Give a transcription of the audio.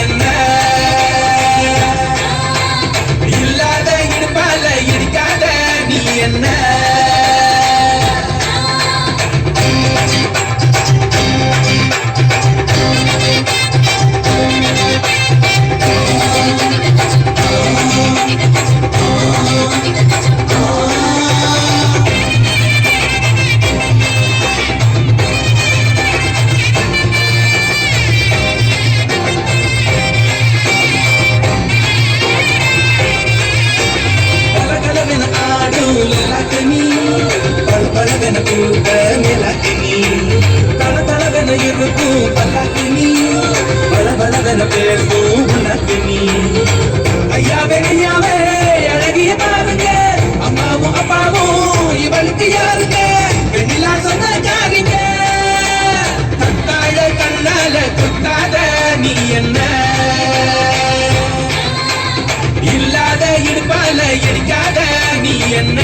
என்ன இல்லாத இடுப்பால இடிக்காத நீ என்ன Thank you. ನೆಲಕನಿ ಬಳಬಳಗನ ಕೂಟ ನೆಲಕನಿ ತಳತಳಗನ ಇರುಕು ಬಲಕನಿ ಬಳಬಳಗನ பேசு உனக்கனி ஐயா வெளியாவே அழகிய பாருங்க. அம்மாவும் அப்பாவும் இவனுக்கு யாருங்க? வெண்ணிலா சொந்தக்காரிங்க தத்தாழ கண்ணால குத்தாத நீ என்ன? இல்லாத இருப்பால எரிக்காத நீ என்ன?